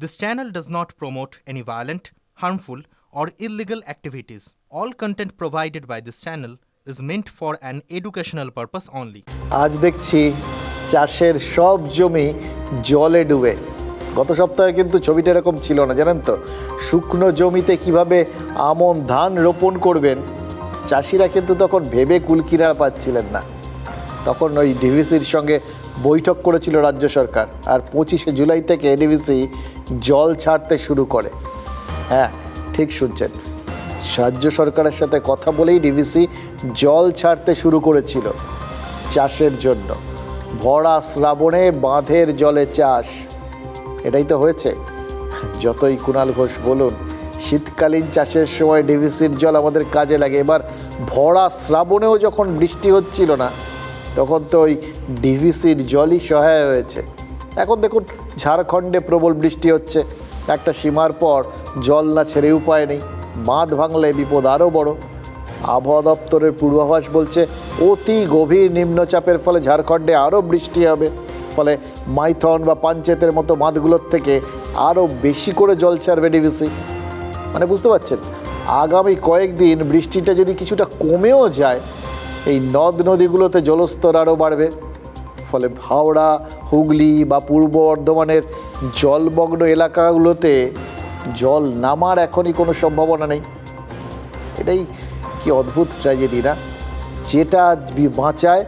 This channel does not promote any violent, harmful, or illegal activities. All content provided by this channel is meant for an educational purpose only. আজ দেখছি চাষের সব জমি জলে ডুবে গত সপ্তাহে কিন্তু ছবিটা এরকম ছিল না জানেন তো শুকনো জমিতে কীভাবে আমন ধান রোপণ করবেন চাষিরা কিন্তু তখন ভেবে কুলকিনারা পাচ্ছিলেন না তখন ওই ডিভিসির সঙ্গে বৈঠক করেছিল রাজ্য সরকার আর পঁচিশে জুলাই থেকে ডিভিসি জল ছাড়তে শুরু করে। হ্যাঁ ঠিক শুনছেন। রাজ্য সরকারের সাথে কথা বলেই ডিভিসি জল ছাড়তে শুরু করেছিল চাষের জন্য। ভরা শ্রাবণে বাঁধের জলে চাষ। এটাই তো হয়েছে। যতই কুণাল ঘোষ বলুন, শীতকালীন চাষের সময় ডিভিসির জল আমাদের কাজে লাগে। এবার ভরা শ্রাবণেও যখন বৃষ্টি হচ্ছিল না, তখন তো ওই ডিভিসির জলই সহায় হয়েছে। এখন দেখুন, ঝাড়খণ্ডে প্রবল বৃষ্টি হচ্ছে। একটা সীমার পর জল না ছেড়ে উপায় নেই। বাঁধ ভাঙলে বিপদ আরও বড়। আবহাওয়া দপ্তরের পূর্বাভাস বলছে, অতি গভীর নিম্নচাপের ফলে ঝাড়খণ্ডে আরও বৃষ্টি হবে। ফলে মাইথন বা পাঞ্চেতের মতো বাঁধগুলোর থেকে আরও বেশি করে জল ছাড়বে ডিভিসি। মানে বুঝতে পারছেন, আগামী কয়েকদিন বৃষ্টিটা যদি কিছুটা কমেও যায়, এই নদ নদীগুলোতে জলস্তর আরও বাড়বে। ফলে হাওড়া, হুগলি বা পূর্ব বর্ধমানের জলমগ্ন এলাকাগুলোতে জল নামার এখনই কোনো সম্ভাবনা নেই। এটাই কি অদ্ভুত ট্র্যাজেডি না? যেটা বাঁচায়,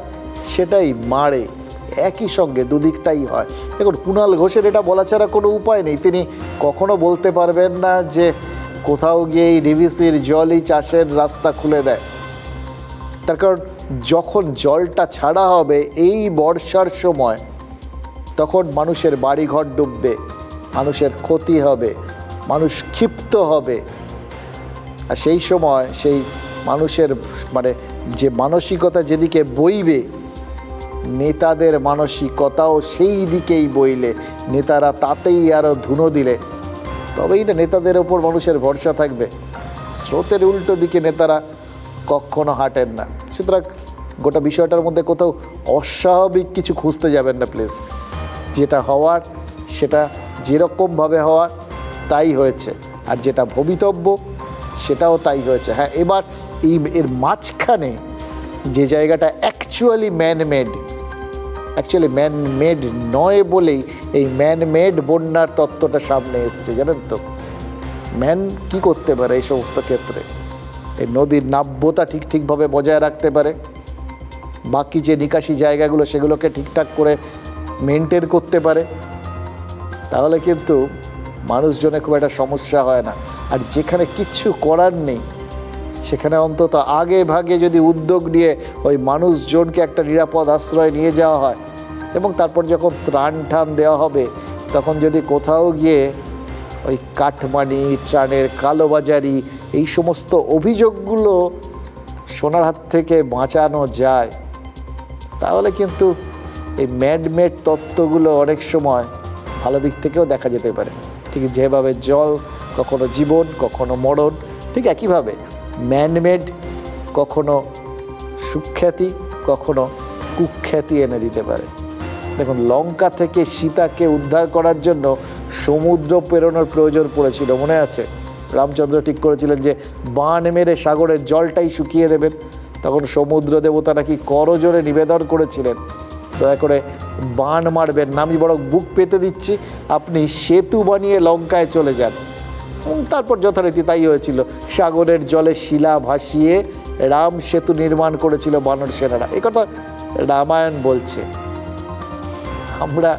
সেটাই মারে। একই সঙ্গে দুদিকটাই হয়। দেখুন কুণাল ঘোষের এটা বলা ছাড়া কোনো উপায় নেই। তিনি কখনো বলতে পারবেন না যে কোথাও গিয়ে এই ডিভিসির জলই চাষের রাস্তা খুলে দেয়। তার কারণ যখন জলটা ছাড়া হবে এই বর্ষার সময়, তখন মানুষের বাড়িঘর ডুববে, মানুষের ক্ষতি হবে, মানুষ ক্ষিপ্ত হবে। আর সেই সময় সেই মানুষের মানে যে মানসিকতা যেদিকে বইবে, নেতাদের মানসিকতাও সেই দিকেই বইলে, নেতারা তাতেই আরও ধুনো দিলে। তবেই না নেতাদের ওপর মানুষের ভরসা থাকবে। স্রোতের উল্টো দিকে নেতারা কখনো হাঁটেন না। সুতরাং গোটা বিষয়টার মধ্যে কোথাও অস্বাভাবিক কিছু খুঁজতে যাবেন না, প্লিজ। যেটা হওয়ার, সেটা যেরকমভাবে হওয়ার, তাই হয়েছে। আর যেটা ভবিতব্য, সেটাও তাই হয়েছে। হ্যাঁ এবার এই এর মাঝখানে যে জায়গাটা actually manmade actually man made নয় বলেই এই ম্যান মেড বন্যার তত্ত্বটা সামনে এসছে, জানেন তো? ম্যান কি করতে পারে এই সমস্ত ক্ষেত্রে? এই নদীর নাব্যতা ঠিক ঠিকভাবে বজায় রাখতে পারে। বাকি যে নিকাশি জায়গাগুলো সেগুলোকে ঠিকঠাক করে মেনটেন করতে পারে। তাহলে কিন্তু মানুষজনের খুব একটা সমস্যা হয় না। আর যেখানে কিচ্ছু করার নেই, সেখানে অন্তত আগে ভাগে যদি উদ্যোগ নিয়ে ওই মানুষজনকে একটা নিরাপদ আশ্রয় নিয়ে যাওয়া হয় এবং তারপর যখন ত্রাণ ঠান দেওয়া হবে, তখন যদি কোথাও গিয়ে ওই কাঠমানি, ত্রাণের কালোবাজারি এই সমস্ত অভিযোগগুলো সোনার হাত থেকে বাঁচানো যায়। তাহলে কিন্তু এই ম্যাডমেড তত্ত্বগুলো অনেক সময় ভালো দিক থেকেও দেখা যেতে পারে। ঠিক যেভাবে জল, কখনো জীবন, কখনো মরণ, ঠিক একইভাবে ম্যানমেড কখনো সুখ্যাতি, কখনো কুখ্যাতি এনে দিতে পারে। দেখুন, লঙ্কা থেকে সীতাকে উদ্ধার করার জন্য সমুদ্র প্রেরণের প্রয়োজন পড়েছিল, মনে আছে? রামচন্দ্র ঠিক করেছিলেন যে বান মেরে সাগরের জলটাই শুকিয়ে দেবেন। তখন সমুদ্র দেবতা নাকি করজোরে নিবেদন করেছিলেন। দয়া করে বান মারবেন না, আমি বরং বুক পেতে দিচ্ছি, আপনি সেতু বানিয়ে লঙ্কায় চলে যান। তারপর যথারীতি তাই হয়েছিল। সাগরের জলে শিলা ভাসিয়ে রাম সেতু নির্মাণ করেছিল বানর সেনারা। কথা রামায়ণ বলছে। আমরা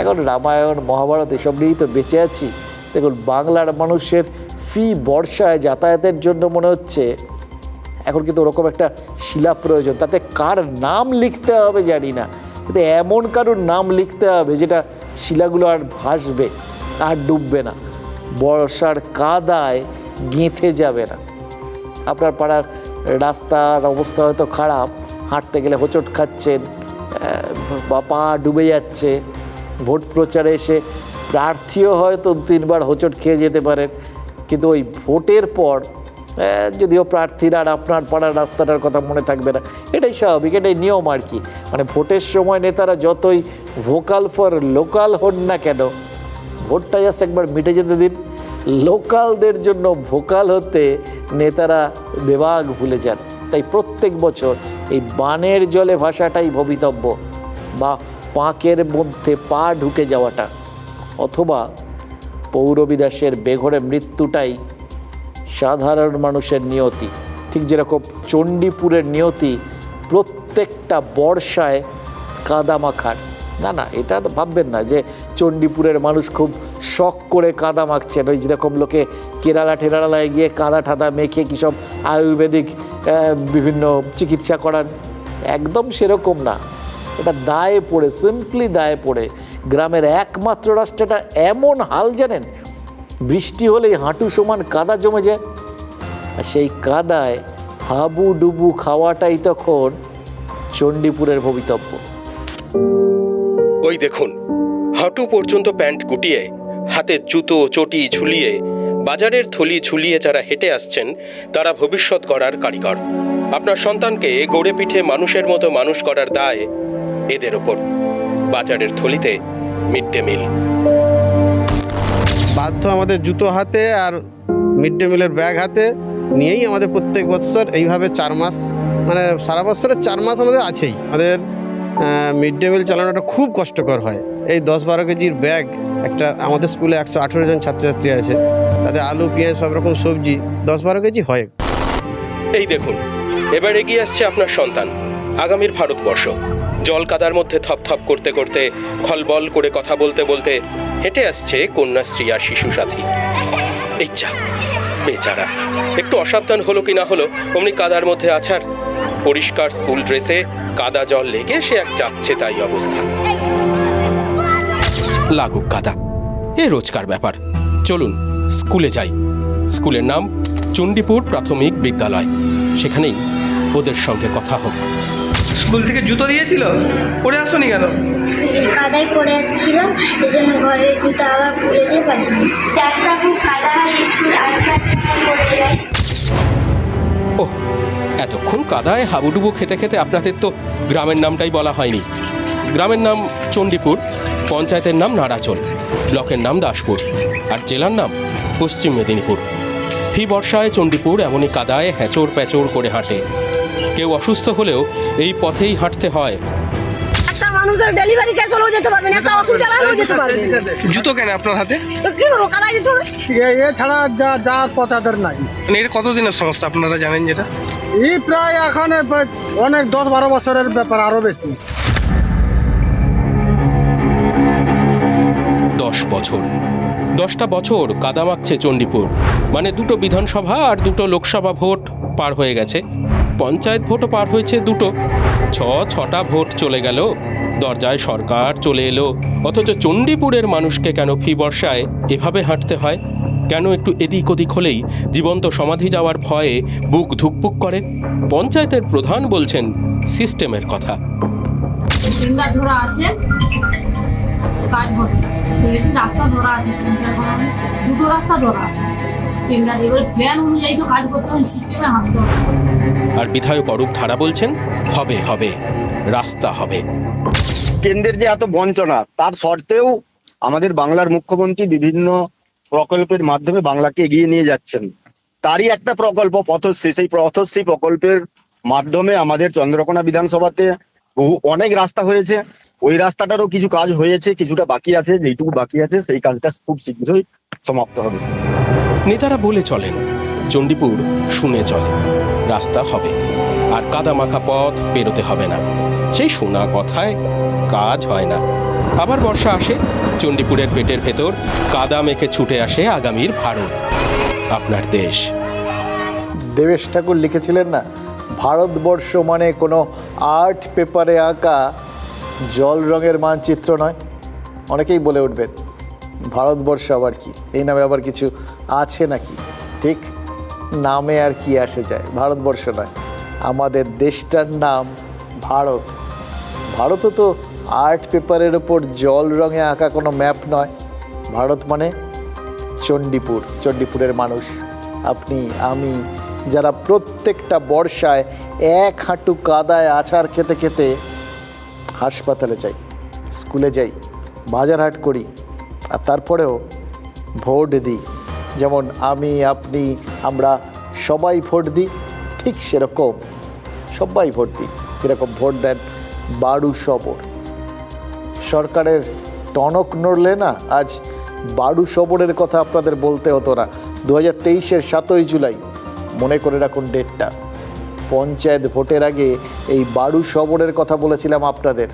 এখন রামায়ণ, মহাভারত এসব নিয়েই তো বেঁচে আছি। দেখুন, বাংলার মানুষের ফি বর্ষায় যাতায়াতের জন্য মনে হচ্ছে এখন কিন্তু ওরকম একটা শিলা প্রয়োজন। তাতে কার নাম লিখতে হবে জানি না। কিন্তু এমন কারোর নাম লিখতে হবে যেটা শিলাগুলো আর ভাসবে, আর ডুববে না। বর্ষার কাদায় গেঁথে যাবে না। আপনার পাড়ার রাস্তার অবস্থা হয়তো খারাপ, হাঁটতে গেলে হোঁচট খাচ্ছেন বা পা ডুবে যাচ্ছে। ভোট প্রচারে এসে প্রার্থীও হয়তো তিনবার হোঁচট খেয়ে যেতে পারেন। কিন্তু ওই ভোটের পর যদিও প্রার্থীরা আর আপনার পাড়ার রাস্তাটার কথা মনে থাকবে না, এটাই স্বাভাবিক, এটাই নিয়ম আর কি। মানে ভোটের সময় নেতারা যতই ভোকাল ফর লোকাল হন না কেন, ভোটটা জাস্ট একবার মিটে যেতে দিন। লোকালদের জন্য ভোকাল হতে নেতারা বেবাগ ভুলে যান। তাই প্রত্যেক বছর এই বানের জলে ভাষাটাই ভবিতব্য, বা পাঁকের মধ্যে পা ঢুকে যাওয়াটা, অথবা পৌরবিদাসের বেঘরে মৃত্যুটাই সাধারণ মানুষের নিয়তি। ঠিক যেরকম চণ্ডীপুরের নিয়তি প্রত্যেকটা বর্ষায় কাদা মাখার না না, এটা ভাববেন না যে চণ্ডীপুরের মানুষ খুব শখ করে কাদা মাখছেন। ওই যেরকম লোকে কেরালা টেরালায় গিয়ে কাদা ঠাদা মেখে কী সব আয়ুর্বেদিক বিভিন্ন চিকিৎসা করান? একদম সেরকম না। এটা দায়ে পড়ে সিম্পলি দায়ে পড়ে। গ্রামের একমাত্র রাস্তাটা এমন হাল জানেন, বৃষ্টি হলেই হাঁটু সমান কাদা জমে যায়। আর সেই কাদায় হাবু ডুবু খাওয়াটাই তখন চণ্ডীপুরের ভবিতব্য। ওই দেখুন, হাঁটু পর্যন্ত প্যান্ট গুটিয়ে, হাতে জুতো, চটি ঝুলিয়ে, বাজারের থলি ঝুলিয়ে যারা হেঁটে আসছেন, তারা ভবিষ্যৎ করার কারিগর। আপনার সন্তানকে গড়ে পিঠে মানুষের মতো মানুষ করার দায় এদের ওপর। বাজারের থলিতে মিড ডে মিল। বাধ্য আমাদের জুতো হাতে আর মিড ডে মিলের ব্যাগ হাতে নিয়েই আমাদের প্রত্যেক বছর এইভাবে চার মাস মানে সারা বছরের চার মাস আমাদের আছেই। আমাদের মিড ডে মিল চালানোটা খুব কষ্টকর হয়। এই দশ বারো কেজির ব্যাগ একটা আমাদের স্কুলে একশো আঠেরো জন ছাত্রছাত্রী আছে। তাদের আলু পেঁয়াজ সব রকম সবজি দশ বারো কেজি হয়। এই দেখুন এবার এগিয়ে আসছে আপনার সন্তান আগামীর ভারতবর্ষ। জল কাদার মধ্যে থপথপ করতে করতে খলবল করে কথা বলতে বলতে হেঁটে আসছে কন্যাশ্রী আর শিশু সাথী। যা বেচারা একটু অসাবধান হলো কি না হলো, অমনি কাদার মধ্যে আছার পরিষ্কার স্কুল ড্রেসে কাদা জল লেগে সে এক যাচ্ছে তাই অবস্থা। লাগুক কাদা, এ রোজকার ব্যাপার। চলুন, স্কুলে যাই। স্কুলের নাম চণ্ডীপুর প্রাথমিক বিদ্যালয়। সেখানেই ওদের সঙ্গে কথা হোক। স্কুল থেকে জুতো দিয়েছিল? পরে আসনি কেন? কাদায় পড়ে যাচ্ছিলাম এই জন্য ঘরের জুতো আবার খুলে দিয়ে পারি রাস্তা খুব কাদা হয় স্কুল আসতে পড়ে যায়। ও এতক্ষণ কাদায় হাবুডুবু খেতে খেতে আপনাদের তো গ্রামের নামটাই বলা হয়নি। গ্রামের নাম চণ্ডীপুর পঞ্চায়েতের নাম নাড়াচল ব্লকের নাম দাসপুর আর জেলার নাম পশ্চিম মেদিনীপুর। ফি বর্ষায় চণ্ডীপুর এমনই কাদায় হ্যাঁচড় প্যাচড় করে হাঁটে। কেউ অসুস্থ হলেও এই পথেই হাঁটতে হয়। একটা মানুষের ডেলিভারি কেস হলেও যেতে পারবেন একটা হসপিটাল হলেও যেতে পারবেন জুতো কেন আপনার হাতে? কি করব কাদায় যেতে হবে। এছাড়া যা যা নাই। মানে এটা কতদিনের সমস্যা আপনারা জানেন যেটা? এই প্রায় এখানে অনেক দশ বারো বছরের ব্যাপার আরও বেশি। দশ বছর। দশটা বছর কাদা মাখছে চণ্ডীপুর। মানে দুটো বিধানসভা আর দুটো লোকসভা ভোট পার হয়ে গেছে। পঞ্চায়েত ভোটও পার হয়েছে দুটো। ছ, ছটা ভোট চলে গেল। দরজায় সরকার চলে এলো। অথচ চণ্ডীপুরের মানুষকে কেন ফি বর্ষায় এভাবে হাঁটতে হয়? কেন একটু এদিক ওদিক হলেই জীবন্ত সমাধি যাওয়ার ভয়ে বুক ধুকপুক করে? পঞ্চায়েতের প্রধান বলছেন, সিস্টেমের কথা। আছে রাস্তা ধরা আছে। দুটো রাস্তা ধরা আছে। টেন্ডার এবারে প্ল্যান অনুযায়ী তো কাজ করতে হবে সিস্টেমে হাঁটতে হবে। আর বিধায়ক অরূপ ধারা বলছেন হবে হবে রাস্তা হবে। কেন্দ্রের যে এত বঞ্চনা তার সত্ত্বেও আমাদের বাংলার মুখ্যমন্ত্রী বিভিন্ন প্রকল্পের মাধ্যমে বাংলাকে এগিয়ে নিয়ে যাচ্ছেন। তারই একটা প্রকল্প পথশ্রী সেই পথশ্রী প্রকল্পের মাধ্যমে আমাদের চন্দ্রকোনা বিধানসভাতে বহু অনেক রাস্তা হয়েছে। ওই রাস্তাটারও কিছু কাজ হয়েছে কিছুটা বাকি আছে যেইটুকু বাকি আছে সেই কাজটা খুব শীঘ্রই সমাপ্ত হবে। নেতারা বলে চলেন, চণ্ডীপুর শুনে চলে, রাস্তা হবে, আর কাদা মাখা পথ পেরোতে হবে না। সেই শোনা কথায় কাজ হয় না। আবার বর্ষা আসে, চণ্ডীপুরের পেটের ভেতর কাদা মেখে ছুটে আসে আগামীর ভারত, আপনার দেশ। দেবেশ ঠাকুর লিখেছিলেন না, ভারতবর্ষ মানে কোনো আর্ট পেপারে আঁকা জল রঙের মানচিত্র নয়। অনেকেই বলে উঠবেন ভারতবর্ষ আবার কি? এই নামে আবার কিছু আছে নাকি? ঠিক? নামে আর কি আসে যায়? ভারতবর্ষ নয়। আমাদের দেশটার নাম ভারত। ভারতও তো আর্ট পেপারের ওপর জল রঙে আঁকা কোনো ম্যাপ নয়। ভারত মানে চণ্ডীপুর, চণ্ডীপুরের মানুষ। আপনি, আমি যারা প্রত্যেকটা বর্ষায় এক হাঁটু কাদায় আছাড় খেতে খেতে হাসপাতালে যাই, স্কুলে যাই বাজার হাট করি আর তারপরেও ভোট দিই। যেমন আমি, আপনি, আমরা সবাই ভোট দিই, ঠিক সেরকম সবাই ভোট দিই। যেরকম ভোট দেন বারু সবর সরকারের টনক নড়লে না, আজ বারু সবরের কথা আপনাদের বলতে হতো না। দু হাজার তেইশের সাতই জুলাই, মনে করে রাখুন ডেটটা। পঞ্চায়েত ভোটের আগে এই বারু সবরের কথা বলেছিলাম আপনাদের।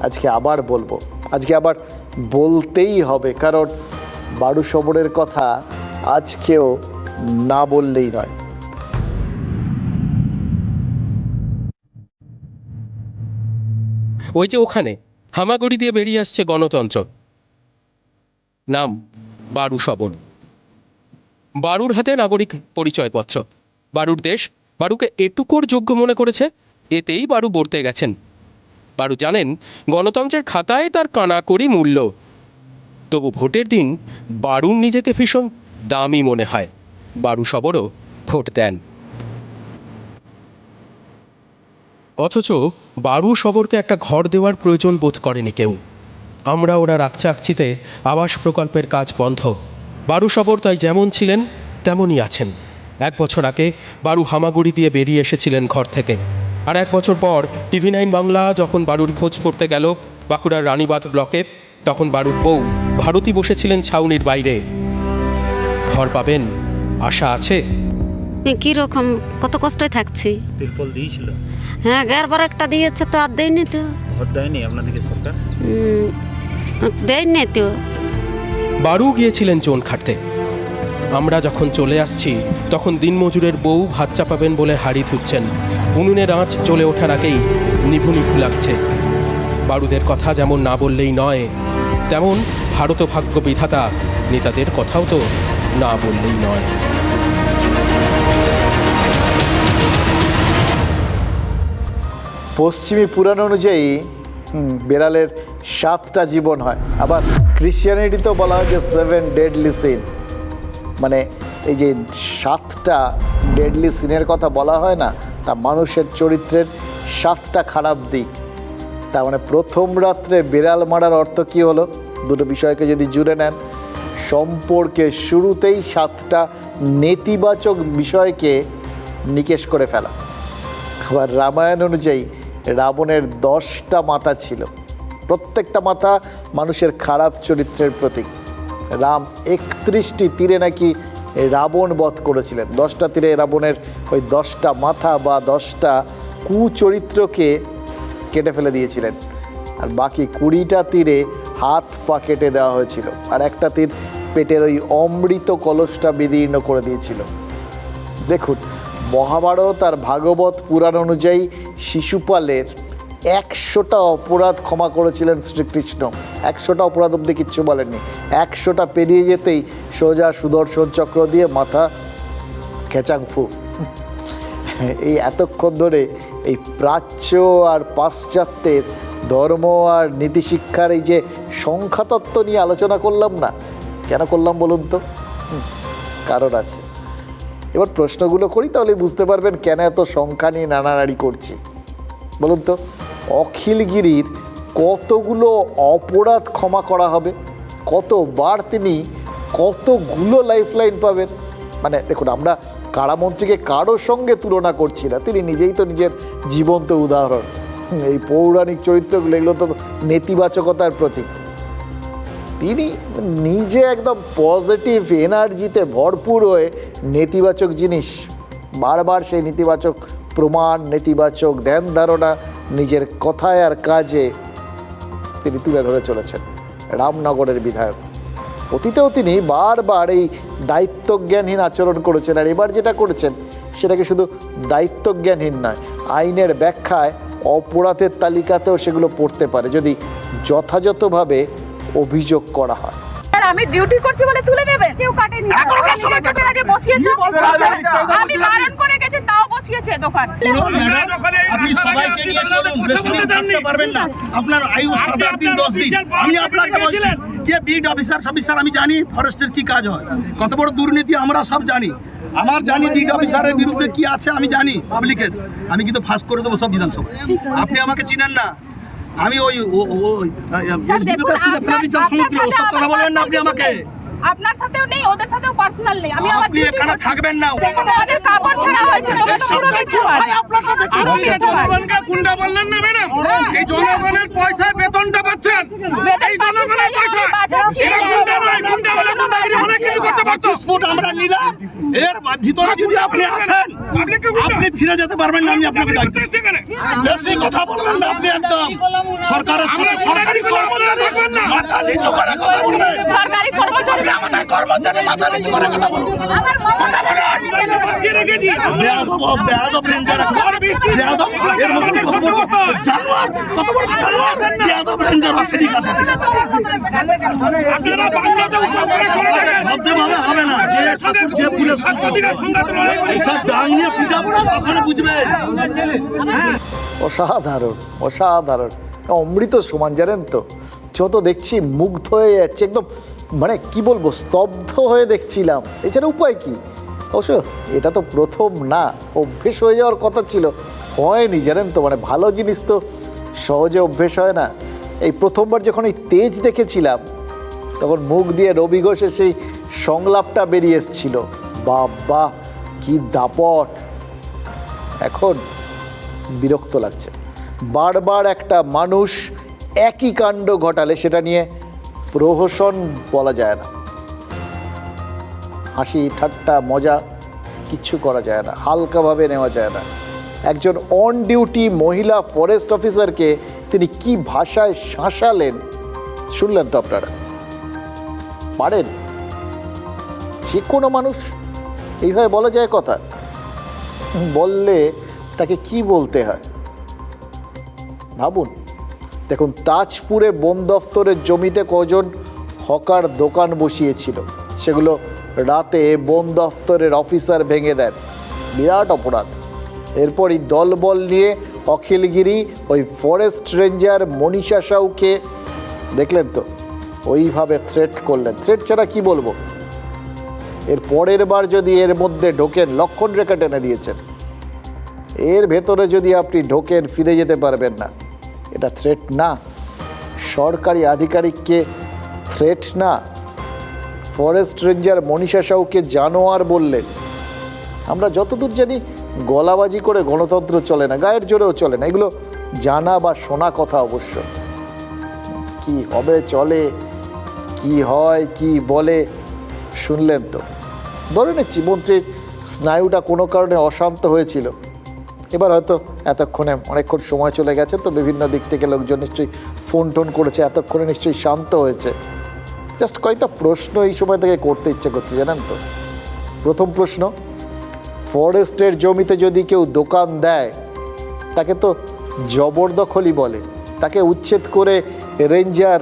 আজকে আবার বলব। আজকে আবার বলতেই হবে, কারণ বারু সবরের কথা আজকেও না বললেই নয়। ওই যে ওখানে, হামাগুড়ি দিয়ে বেরিয়ে আসছে গণতন্ত্র। নাম, বারু সবর বারুর হাতে নাগরিক পরিচয়পত্র। বারুর দেশ বারুকে এটুকুর যোগ্য মনে করেছে, এতেই বারু বর্তে গেছেন। বারু জানেন, গণতন্ত্রের খাতায় তার কানাকড়ি মূল্য। তবু ভোটের দিন বারুর নিজেকে ভীষণ দামি মনে হয়। বারু সবরও ভোট দেন। অথচ বারু সবরকে একটা ঘর দেওয়ার প্রয়োজন বোধ করেনি কেউ। আমরা ওরা রাকচাকচিতে আবাস প্রকল্পের কাজ বন্ধ। বারু সবর তাই যেমন ছিলেন, তেমনই আছেন। এক বছর আগে বারু হামাগুড়ি দিয়ে বেরিয়ে এসেছিলেন ঘর থেকে। আর এক বছর পর টিভি নাইন বাংলা যখন বারুর খোঁজ করতে গেল বাঁকুড়ার রানীবাদ ব্লকে তখন বারুর বউ ভারতী বসেছিলেন ছাউনির বাইরে। ঘর পাবেন আশা আছে? কীরকম কত কষ্টই থাকছি। তিরপল দিয়েছিল। হ্যাঁ গ্যারবার একটা দিয়েছে তো আর দেয়নি তো। ভোট দেয়নি আপনাদেরকে সরকার? দেয়নি তো। বারু গিয়েছিলেন চোন খাটতে। আমরা যখন চলে আসছি, তখন দিনমজুরের বউ ভাত চাপাবেন বলে হাড়ি ধুচ্ছেন। উনুনের আঁচ চলে ওঠার আগেই নিভু নিভু লাগছে। বারুদের কথা যেমন না বললেই নয়, তেমন ভারত ভাগ্য বিধাতা নেতাদের কথাও তো না বললেই নয়। পশ্চিমী পুরাণ অনুযায়ী বিড়ালের সাতটা জীবন হয়। আবার ক্রিশ্চিয়ানিটিতেও বলা হয় যে সেভেন ডেডলি সিন মানে এই যে সাতটা ডেডলি সিনের কথা বলা হয় না, তা মানুষের চরিত্রের সাতটা খারাপ দিক। তার মানে প্রথম রাত্রে বিড়াল মারার অর্থ কী হলো? দুটো বিষয়কে যদি জুড়ে নেন। সম্পর্কে শুরুতেই সাতটা নেতিবাচক বিষয়কে নিকেশ করে ফেলা। আবার রামায়ণ অনুযায়ী রাবণের দশটা মাথা ছিল। প্রত্যেকটা মাথা মানুষের খারাপ চরিত্রের প্রতীক। রাম একত্রিশটি তীরে নাকি রাবণ বধ করেছিলেন। দশটা তীরে রাবণের ওই দশটা মাথা বা দশটা কুচরিত্রকে কেটে ফেলে দিয়েছিলেন। আর বাকি কুড়িটা তীরে হাত পা কেটে দেওয়া হয়েছিল। আর একটা তীর পেটের ওই অমৃত কলসটা বিদীর্ণ করে দিয়েছিল। দেখুন, মহাভারত আর ভাগবত পুরাণ অনুযায়ী শিশুপালের একশোটা অপরাধ ক্ষমা করেছিলেন শ্রীকৃষ্ণ। একশোটা অপরাধ অব্দি কিচ্ছু বলেননি। একশোটা পেরিয়ে যেতেই সোজা সুদর্শন চক্র দিয়ে মাথা খেচাংফু। এই এতক্ষণ ধরে এই প্রাচ্য আর পাশ্চাত্যের ধর্ম আর নীতিশিক্ষার এই যে সংখ্যাতত্ত্ব নিয়ে আলোচনা করলাম না, কেন করলাম বলুন তো? কারণ আছে। এবার প্রশ্নগুলো করি তাহলে বুঝতে পারবেন কেন এত সংখ্যা নিয়ে নাড়ানাড়ি করছি। বলুন তো? অখিলগিরির কতগুলো অপরাধ ক্ষমা করা হবে? কতবার তিনি কতগুলো লাইফলাইন পাবেন? মানে দেখুন, আমরা কারামন্ত্রীকে কারোর সঙ্গে তুলনা করছি না, তিনি নিজেই তো নিজের জীবন্ত উদাহরণ। এই পৌরাণিক চরিত্রগুলো, এগুলো তো নেতিবাচকতার প্রতীক। তিনি নিজে একদম পজিটিভ এনার্জিতে ভরপুর হয়ে নেতিবাচক জিনিস বারবার সেই নেতিবাচক প্রমাণ, নেতিবাচক ধ্যান ধারণা নিজের কথায় আর কাজে তিনি তুলে ধরে চলেছেন। রামনগরের বিধায়ক। অতীতেও তিনি বারবার এই দায়িত্বজ্ঞানহীন আচরণ করেছেন আর এবার যেটা করেছেন, সেটাকে শুধু দায়িত্বজ্ঞানহীন নয়, আইনের ব্যাখ্যায় অপরাধের তালিকাতেও সেগুলো পড়তে পারে যদি যথাযথভাবে অভিযোগ করা হয়। আমি ডিউটি করছি বলে তুলে নেবে? কেউ কাটেনি। আগে বসিয়েছে? আমি বারণ করে গেছি তাও বসিয়েছে দোকান। আপনি সবাইকে নিয়ে চলুন বেশি দিন থাকতে পারবেন না। আপনার আয়ু সাত আট দিন দশ দিন। আমি আপনাকে বলছি কে বিড অফিসার অফিসার আমি জানি ফরেস্টের কি কাজ হয়। কত বড় দুর্নীতি আমরা সব জানি। আমার জানি বিড অফিসারের বিরুদ্ধে কি আছে আমি জানি পাবলিকের আমি কিন্তু ফাঁস করে দেবো সব বিধানসভা আপনি আমাকে চিনেন না। আমি ওই সমুদ্রে ওসব কথা বলেন বলবেন না আপনি আমাকে। আপনার সাথেও নেই ওদের সাথেও পার্সোনাল নেই। আমি আমার আপনি এখানে থাকবেন না। দেখুন, আমাদের কাপড় ছাড়া হয়েছিল হয়। মিথ্যে হয়। জনগণকে কুন্ডা বললেন না ম্যাডাম? এই জনগণের পয়সায় বেতনটা পাচ্ছেন। এই জনগণের পয়সা এরা গুন্ডা নয় গুন্ডা হলে গুন্ডাগিরি অনেক কিছু করতে ফুট আমরা নিলাম। এর ভিতরে যদি আপনি আসেন আপনি? ফিরে যেতে পারবেন না আমি আপনাকে? বেশি কথা বলবেন না আপনি একদম। সরকারের সাথে সরকারি সরকারি কর্মচারী কর্মচারী। থাকবেন না। মাথা নিচু করে কথা বলবেন। সরকারি কর্মচারী আমাদের কর্মচারী মাথা নিচু করে কথা বলুন। কথা হবে না। যে ঠাকুর যে ডাং নিয়ে পিটাবো না তখন বুঝবেন অসাধারণ অসাধারণ। অমৃত সমান জানেন তো? যত দেখছি মুগ্ধ হয়ে যাচ্ছে একদম মানে কি বলব, স্তব্ধ হয়ে দেখছিলাম। এছাড়া উপায় কি? অবশ্য এটা তো প্রথম না, অভ্যেস হয়ে যাওয়ার কথা ছিল। হয়নি, জানেন তো মানে ভালো জিনিস তো সহজে অভ্যেস হয় না। এই প্রথমবার যখন এই তেজ দেখেছিলাম, তখন মুখ দিয়ে রবি ঘোষের সেই সংলাপটা বেরিয়ে এসছিল। বাবা কি দাপট। এখন বিরক্ত লাগছে। বারবার একটা মানুষ একই কাণ্ড ঘটালে, সেটা নিয়ে প্রহসন বলা যায় না। হাসি, ঠাট্টা, মজা কিচ্ছু করা যায় না, হালকাভাবে নেওয়া যায় না। একজন অন ডিউটি মহিলা ফরেস্ট অফিসারকে তিনি কি ভাষায় শাঁসালেন শুনলেন তো আপনারা? পারেন। যে কোনো মানুষ এইভাবে বলা যায় কথা। বললে তাকে কি বলতে হয়? ভাবুন। দেখুন, তাজপুরে বন দফতরের জমিতে কজন হকার দোকান বসিয়েছিল, সেগুলো রাতে বন দফতরের অফিসার ভেঙে দেন। বিরাট অপরাধ। এরপরই দলবল নিয়ে অখিলগিরি ওই ফরেস্ট রেঞ্জার মনীষা সাউকে দেখলেন তো, ওইভাবে থ্রেট করলেন। থ্রেট ছাড়া কি বলব? এর পরের বার যদি এর মধ্যে ঢোকেন, লক্ষণ রেখা টেনে দিয়েছেন। এর ভেতরে যদি আপনি ঢোকেন, ফিরে যেতে পারবেন না। এটা থ্রেট না। সরকারি আধিকারিককে থ্রেট না। ফরেস্ট রেঞ্জার মনীষা সাউকে জানোয়ার বললেন আমরা যতদূর জানি গলাবাজি করে গণতন্ত্র চলে না, গায়ের জোরেও চলে না। এগুলো জানা বা শোনা কথা অবশ্য। কি হবে, চলে, কি হয়, কি বলে, শুনলেন তো। ধরে নিচ্ছি, মন্ত্রীর স্নায়ুটা কোনো কারণে অশান্ত হয়েছিল। এবার হয়তো এতক্ষণে অনেকক্ষণ সময় চলে গেছে, তো বিভিন্ন দিক থেকে লোকজন নিশ্চয়ই ফোন টোন করেছে, এতক্ষণে নিশ্চয়ই শান্ত হয়েছে। জাস্ট কয়েকটা প্রশ্ন এই সময় থেকে করতে ইচ্ছে করছে, জানেন তো? প্রথম প্রশ্ন, ফরেস্টের জমিতে যদি কেউ দোকান দেয়, তাকে তো জবরদখলই বলে। তাকে উচ্ছেদ করে রেঞ্জার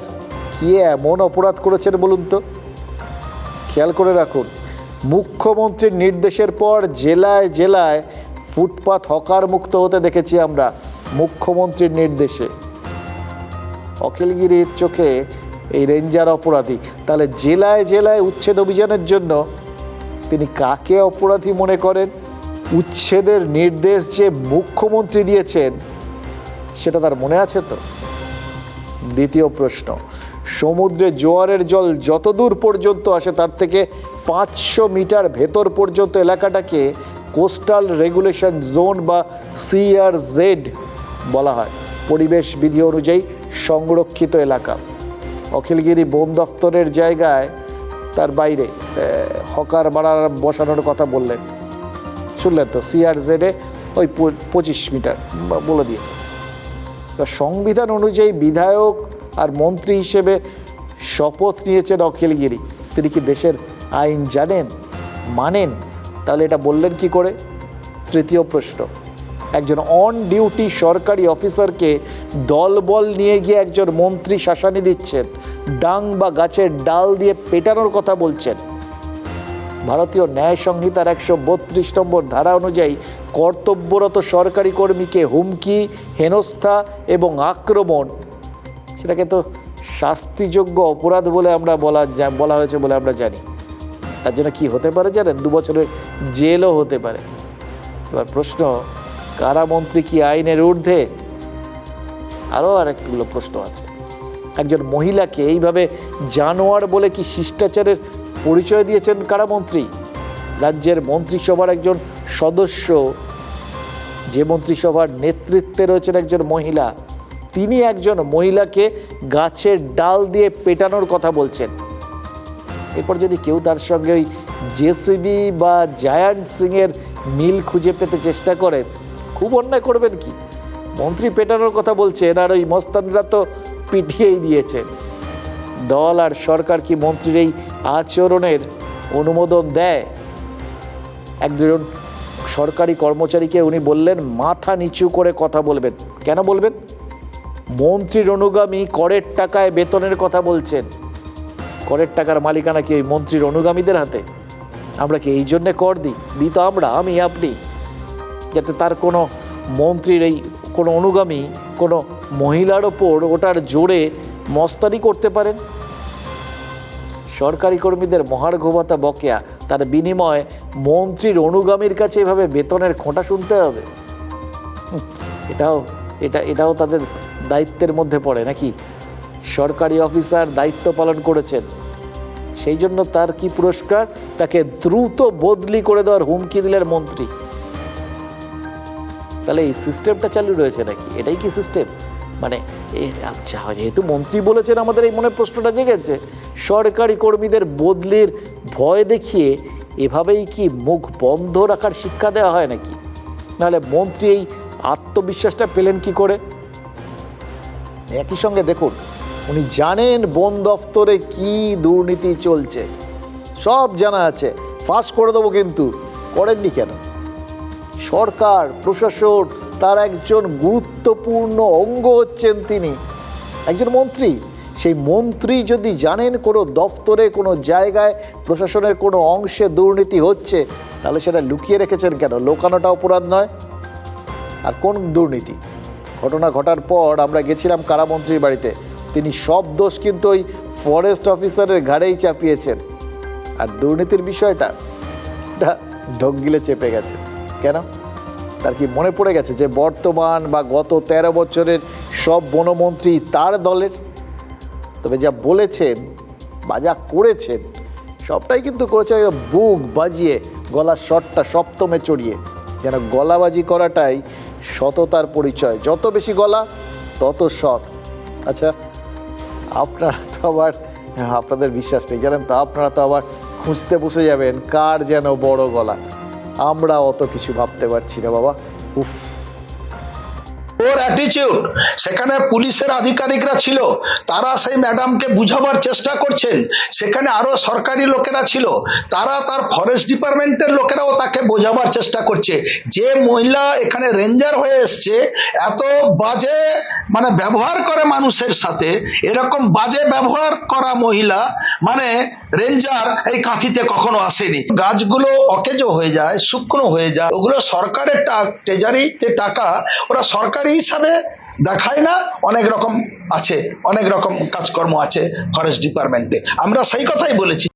কি এমন অপরাধ করেছেন বলুন তো? খেয়াল করে রাখুন, মুখ্যমন্ত্রীর নির্দেশের পর জেলায় জেলায় ফুটপাত হকার মুক্ত হতে দেখেছি আমরা মুখ্যমন্ত্রীর নির্দেশে। অখিলগিরির চোখে এই রেঞ্জার অপরাধী। তাহলে জেলায় জেলায় উচ্ছেদ অভিযানের জন্য তিনি কাকে অপরাধী মনে করেন? উচ্ছেদের নির্দেশ যে মুখ্যমন্ত্রী দিয়েছেন, সেটা তার মনে আছে তো? দ্বিতীয় প্রশ্ন, সমুদ্রে জোয়ারের জল যতদূর পর্যন্ত আসে তার থেকে পাঁচশো মিটার ভেতর পর্যন্ত এলাকাটাকে কোস্টাল রেগুলেশন জোন বা সিআর জেড বলা হয়। পরিবেশ বিধি অনুযায়ী সংরক্ষিত এলাকা। অখিলগিরি বন দফতরের জায়গায় তার বাইরে হকার বাড়ার বসানোর কথা বললেন। শুনলেন তো? সিআর জেডে ওই পঁচিশ মিটার বলে দিয়েছে। সংবিধান অনুযায়ী বিধায়ক আর মন্ত্রী হিসেবে শপথ নিয়েছেন অখিলগিরি। তিনি কি দেশের আইন জানেন, মানেন? তাহলে এটা বললেন কি করে? তৃতীয় প্রশ্ন। একজন অন ডিউটি সরকারি অফিসারকে দলবল নিয়ে গিয়ে একজন মন্ত্রী শাসানি দিচ্ছেন, ডাং বা গাছের ডাল দিয়ে পেটানোর কথা বলছেন। ভারতীয় ন্যায় সংহিতার একশো বত্রিশ নম্বর ধারা অনুযায়ী কর্তব্যরত সরকারি কর্মীকে হুমকি, হেনস্থা এবং আক্রমণ, সেটাকে তো শাস্তিযোগ্য অপরাধ বলে আমরা বলা বলা হয়েছে বলে আমরা জানি। তার জন্য কি হতে পারে জানেন? দু বছরের জেলও হতে পারে। এবার প্রশ্ন কারামন্ত্রী কি আইনের ঊর্ধ্বে? আরও আরেকগুলো প্রশ্ন আছে। একজন মহিলাকে এইভাবে জানোয়ার বলে কি শিষ্টাচারের পরিচয় দিয়েছেন কারামন্ত্রী রাজ্যের মন্ত্রিসভার একজন সদস্য, যে মন্ত্রিসভার নেতৃত্বে রয়েছেন একজন মহিলা, তিনি একজন মহিলাকে গাছের ডাল দিয়ে পেটানোর কথা বলছেন। এরপর যদি কেউ তার সঙ্গে ওই জেসিবি বা জায়ান্ট সিংয়ের মিল খুঁজে পেতে চেষ্টা করেন খুব অন্যায় করবেন কি? মন্ত্রী পেটানোর কথা বলছেন আর ওই মস্তানরা তো পিটিয়েই দিয়েছেন দল আর সরকার কি মন্ত্রীর এই আচরণের অনুমোদন দেয়? একজন সরকারি কর্মচারীকে উনি বললেন, মাথা নিচু করে কথা বলবেন। কেন বলবেন? মন্ত্রীর অনুগামী করের টাকায় বেতনের কথা বলছেন। করের টাকার মালিকানা কি ওই মন্ত্রীর অনুগামীদের হাতে? আমরা কি এই জন্যে কর দিই? দিই তো আমরা, আমি আপনি। যাতে তার কোনো মন্ত্রীর এই কোনো অনুগামী, কোনো মহিলার ওপর ওটার জোরে মস্তানি করতে পারেন? সরকারি কর্মীদের মহার্ঘ ভাতা বকেয়া, তার বিনিময়ে মন্ত্রীর অনুগামীর কাছে এভাবে বেতনের খোঁটা শুনতে হবে? এটাও, এটা, এটাও তাদের দায়িত্বের মধ্যে পড়ে নাকি? সরকারি অফিসার দায়িত্ব পালন করেছেন। সেই জন্য তার কি পুরস্কার? তাকে দ্রুত বদলি করে দেওয়ার হুমকি দিলেন মন্ত্রী। তাহলে এই সিস্টেমটা চালু রয়েছে নাকি? এটাই কি সিস্টেম? মানে আচ্ছা যেহেতু মন্ত্রী বলেছেন, আমাদের এই মনে প্রশ্নটা জেগেছে। সরকারি কর্মীদের বদলির ভয় দেখিয়ে এভাবেই কি মুখ বন্ধ রাখার শিক্ষা দেওয়া হয় নাকি? নাহলে মন্ত্রী এই আত্মবিশ্বাসটা পেলেন কি করে? একই সঙ্গে দেখুন উনি জানেন বন দফতরে কি দুর্নীতি চলছে। সব জানা আছে। ফাঁস করে দেবো কিন্তু। করেননি কেন? সরকার, প্রশাসন তার একজন গুরুত্বপূর্ণ অঙ্গ হচ্ছেন তিনি। একজন মন্ত্রী। সেই মন্ত্রী যদি জানেন কোনো দফতরে, কোনো জায়গায় প্রশাসনের কোনো অংশে দুর্নীতি হচ্ছে, তাহলে সেটা লুকিয়ে রেখেছেন কেন? লোকানোটা অপরাধ নয়? আর কোন দুর্নীতি? ঘটনা ঘটার পর আমরা গেছিলাম কারামন্ত্রীর বাড়িতে। তিনি সব দোষ কিন্তু ওই ফরেস্ট অফিসারের ঘাড়েই চাপিয়েছেন। আর দুর্নীতির বিষয়টা, এটা ঢোক গিলে চেপে গেছে। কেন? তার কি মনে পড়ে গেছে যে বর্তমান বা গত তেরো বছরের সব বনমন্ত্রী তার দলের? তবে যা বলেছেন বা যা করেছেন, সবটাই কিন্তু করেছে বুক বাজিয়ে গলার শটটা সপ্তমে চড়িয়ে। যেন গলাবাজি করাটাই সততার পরিচয়। যত বেশি গলা, তত সৎ। আচ্ছা আপনারা তো আবার, আপনাদের বিশ্বাস নেই, জানেন তো? আপনারা তো আবার খুঁজতে বসে যাবেন, কার যেন বড় গলা। আমরা অত কিছু ভাবতে পারছি না, বাবা। উফ। ওর অ্যাটিটিউড সেখানে পুলিশের আধিকারিকরা ছিল। তারা সেই ম্যাডামকে বুঝাবার চেষ্টা করছেন। সেখানে আরও সরকারি লোকেরা ছিল। তারা তার ফরেস্ট ডিপার্টমেন্টের লোকেরাও তাকে বোঝাবার চেষ্টা করছে। যে মহিলা এখানে রেঞ্জার হয়ে এসছে, এত বাজে মানে ব্যবহার করে মানুষের সাথে, এরকম বাজে ব্যবহার করা মহিলা মানে রেঞ্জার এই কাঁথিতে কখনো আসেনি। গাছগুলো অকেজ হয়ে যায়, শুকনো হয়ে যায়। ওগুলো সরকারের ট্রেজারিতে টাকা ওরা সরকারি হিসাবে দেখায় না, অনেক রকম আছে, অনেক রকম কাজকর্ম আছে ফরেস্ট ডিপার্টমেন্টে। আমরা সেই কথাই বলেছি।